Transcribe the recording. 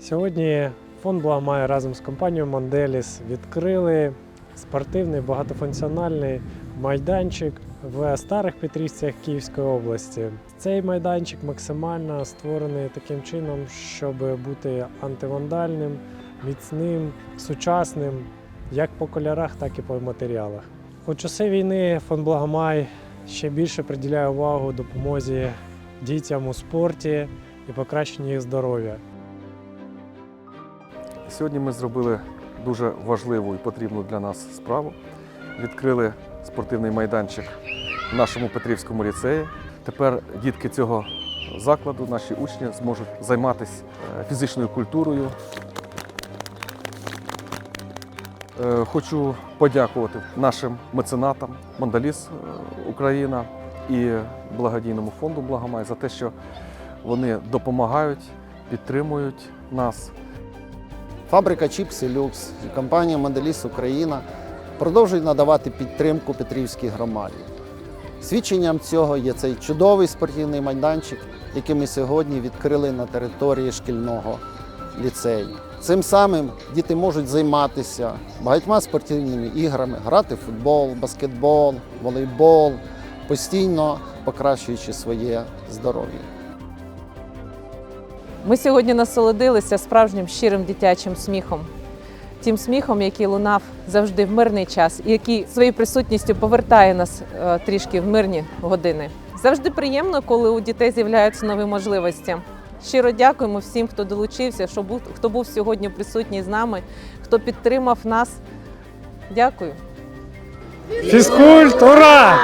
Сьогодні фонд Благомай разом з компанією Манделіс відкрили спортивний багатофункціональний майданчик в старих Петрівцях Київської області. Цей майданчик максимально створений таким чином, щоб бути антивандальним, міцним, сучасним, як по кольорах, так і по матеріалах. У часи війни фонд Благомай ще більше приділяє увагу допомозі дітям у спорті і покращенню їх здоров'я. Сьогодні ми зробили дуже важливу і потрібну для нас справу. Відкрили спортивний майданчик в нашому Петрівському ліцеї. Тепер дітки цього закладу, наші учні, зможуть займатися е, фізичною культурою. Е, Хочу подякувати нашим меценатам Мандаліс е, Україна і благодійному фонду Благомай за те, що вони допомагають, підтримують нас. Фабрика Чіпси Люкс і компанія Манделіс Україна продовжують надавати підтримку Петрівській громаді. Свідченням цього є цей чудовий спортивний майданчик, який ми сьогодні відкрили на території шкільного ліцею. Цим самим діти можуть займатися багатьма спортивними іграми, грати в футбол, баскетбол, волейбол, постійно покращуючи своє здоров'я. Ми сьогодні насолодилися справжнім щирим дитячим сміхом. Тим сміхом, який лунав завжди в мирний час, і який своєю присутністю повертає нас е, трішки в мирні години. Завжди приємно, коли у дітей з'являються нові можливості. Щиро дякуємо всім, хто долучився, що був, хто був сьогодні присутній з нами, хто підтримав нас. Дякую. Фізкульт, ура!